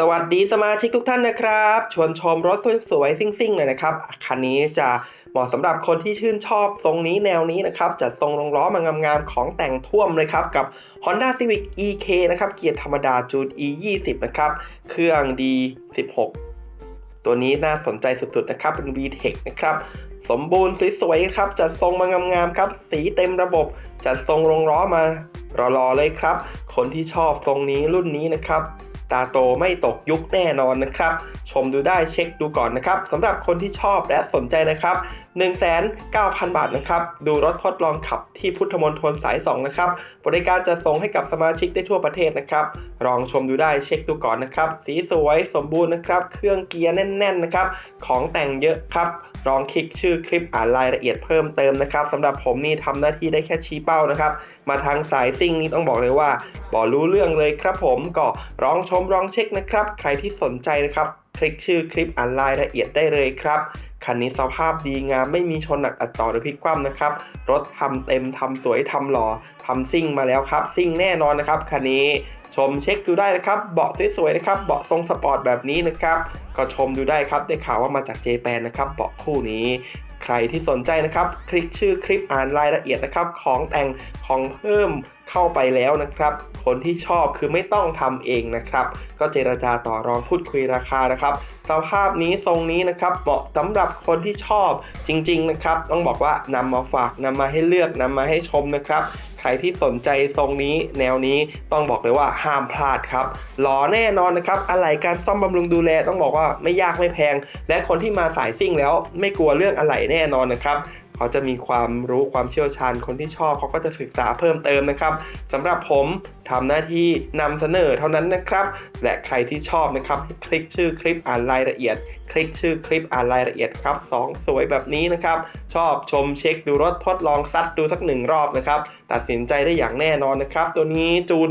สวัสดีสมาชิกทุกท่านนะครับ ชวนชมรถสวยๆซิ่งๆเลยนะครับ คันนี้จะเหมาะสำหรับคนที่ชื่นชอบทรงนี้แนวนี้นะครับจัดทรงรองล้อมางามๆของแต่งท่วมเลยครับ กับ Honda Civic EK นะครับ เกียร์ธรรมดาจูน E20 นะครับ เครื่อง D16 ตัวนี้น่าสนใจสุดๆนะครับ เป็น VTEC นะครับสมบูรณ์สวยๆครับจัดทรงมางามๆครับ สีเต็มระบบ จัดทรงรองล้อมารอๆเลยครับ คนที่ชอบทรงนี้รุ่นนี้นะครับ ตาโตไม่ตกยุคแน่นอนนะครับ ชมดูได้เช็คดูก่อนนะครับสำหรับคนที่ชอบและสนใจนะครับ 1,900 บาทนะครับ ดูรถทดลองขับที่พุทธมณฑลสาย 2 นะครับ บริการจะส่งให้กับสมาชิกได้ทั่วประเทศนะครับ ลองชมดูได้เช็คดูก่อนนะครับ สีสวยสมบูรณ์นะครับ เครื่องเกียร์แน่น ๆ นะครับ ของแต่งเยอะครับ ลองคลิกชื่อคลิปอ่านรายละเอียดเพิ่มเติมนะครับสำหรับผมนี่ทำหน้าที่ได้แค่ชี้เป้านะครับ มาทางสายซิ่งนี่ต้องบอกเลยว่าบอรู้เรื่องเลยครับผมก็ลองชมลองเช็คนะครับ ใครที่สนใจนะครับ คลิกชื่อคลิปอ่านรายละเอียดได้เลยครับ คันนี้สภาพดีงามไม่มีชนหนักอัดต่อหรือพลิกคว่ำนะครับ รถทำเต็มทำสวยทำหล่อทำซิ่งมาแล้วครับ ซิ่งแน่นอนนะครับคันนี้ชมเช็คดูได้นะครับ เบาะสวยๆนะครับ เบาะทรงสปอร์ตแบบนี้นะครับ ก็ชมดูได้ครับ ได้ข่าวว่ามาจากเจแปนนะครับ เบาะคู่นี้ ใครที่สนใจนะครับ คลิกชื่อคลิปอ่านรายละเอียดนะครับ ของแต่งของเพิ่ม เข้าไปแล้วนะครับ คนที่ชอบคือไม่ต้องทำเองนะครับ ก็เจรจาต่อรองพูดคุยราคานะครับ สภาพนี้ทรงนี้นะครับเหมาะสำหรับคนที่ชอบจริง ๆ นะครับ ต้องบอกว่านำมาฝากนำมาให้เลือกนำมาให้ชมนะครับใครที่สนใจทรงนี้แนวนี้ต้องบอกเลยว่าห้ามพลาดครับหล่อแน่นอนนะครับ อะไรการซ่อมบำรุงดูแลต้องบอกว่าไม่ยากไม่แพง และคนที่มาสายซิ่งแล้วไม่กลัวเรื่องอะไรแน่นอนนะครับ เขาจะมีความรู้ความเชี่ยวชาญคนที่ชอบเขาก็จะศึกษาเพิ่มเติมนะครับสำหรับผมทำหน้าที่นำเสนอเท่านั้นนะครับ และใครที่ชอบนะครับ คลิกชื่อคลิปอ่านรายละเอียด คลิกชื่อคลิปอ่านรายละเอียดครับสองสวยแบบนี้นะครับ ชอบชมเช็คดูรถทดลองซัดดูสักหนึ่งรอบนะครับ ตัดสินใจได้อย่างแน่นอนนะครับ ตัวนี้จูน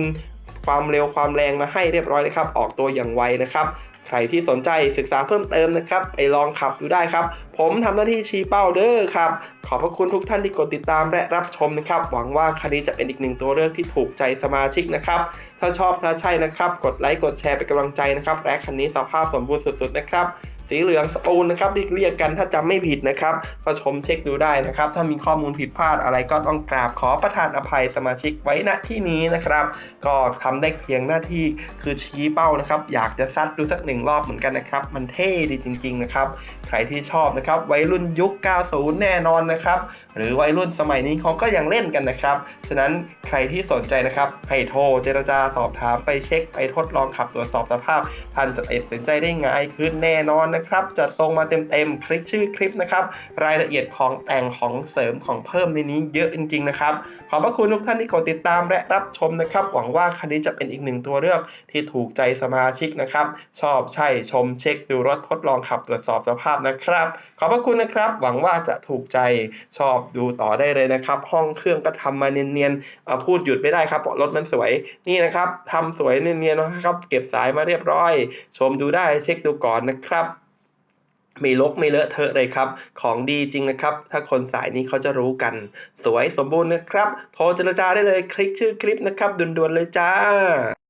ความเร็วความแรงมาให้เรียบร้อยนะครับ ออกตัวอย่างไวนะครับใครที่สนใจศึกษาเพิ่มเติมนะครับไปลองขับดูได้ครับ ผมทำหน้าที่ชี้เป้าเด้อครับ ขอบพระคุณทุกท่านที่กดติดตามและรับชมนะครับ หวังว่าคดีจะเป็นอีกหนึ่งตัวเลือกที่ถูกใจสมาชิกนะครับ ถ้าชอบถ้าใช่นะครับ กดไลค์กดแชร์เป็นกำลังใจนะครับและคันนี้สภาพสมบูรณ์สุดๆนะครับ สีเหลืองสปูนนะครับที่เรียกกันถ้าจำไม่ผิดนะครับ ก็ชมเช็คดูได้นะครับ ถ้ามีข้อมูลผิดพลาดอะไรก็ต้องกราบขอประทานอภัยสมาชิกไว้ณที่นี้นะครับ ก็ทำได้เพียงหน้าที่คือชี้เป้านะครับ อยากจะซัดดูสักหนึ่งรอบเหมือนกันนะครับ มันเท่ดีจริง ๆ นะครับ ใครที่ชอบนะครับวัยรุ่นยุค 90 แน่นอนนะครับ หรือวัยรุ่นสมัยนี้เขาก็ยังเล่นกันนะครับ ฉะนั้นใครที่สนใจนะครับให้โทรเจรจาสอบถามไปเช็คไปทดลองขับตรวจสอบสภาพท่านจะตัดสินใจได้ง่ายขึ้นแน่นอนนะครับจะตรงมาเต็มๆคลิกชื่อคลิปนะครับรายละเอียดของแต่งของเสริมของเพิ่มในนี้เยอะจริงๆนะครับขอบพระคุณทุกท่านที่กดติดตามและรับชมนะครับหวังว่าคันนี้จะเป็นอีกหนึ่งตัวเลือกที่ถูกใจสมาชิกนะครับชอบใช่ชมเช็คดูรถทดลองขับตรวจสอบสภาพนะครับ ขอบพระคุณนะครับ หวังว่าจะถูกใจชอบดูต่อได้เลยนะครับ ห้องเครื่องก็ทำมาเนียนๆพูดหยุดไม่ได้ครับเพราะรถมันสวยนี่นะครับทำสวยเนียนๆนะครับ เก็บสายมาเรียบร้อย ชมดูได้เช็คดูก่อนนะครับ ไม่ลกไม่เลอะเทอะเลยครับ ของดีจริงนะครับ ถ้าคนสายนี้เขาจะรู้กัน สวยสมบูรณ์นะครับ โทรเจรจาได้เลยคลิกชื่อคลิปนะครับด่วนๆเลยจ้า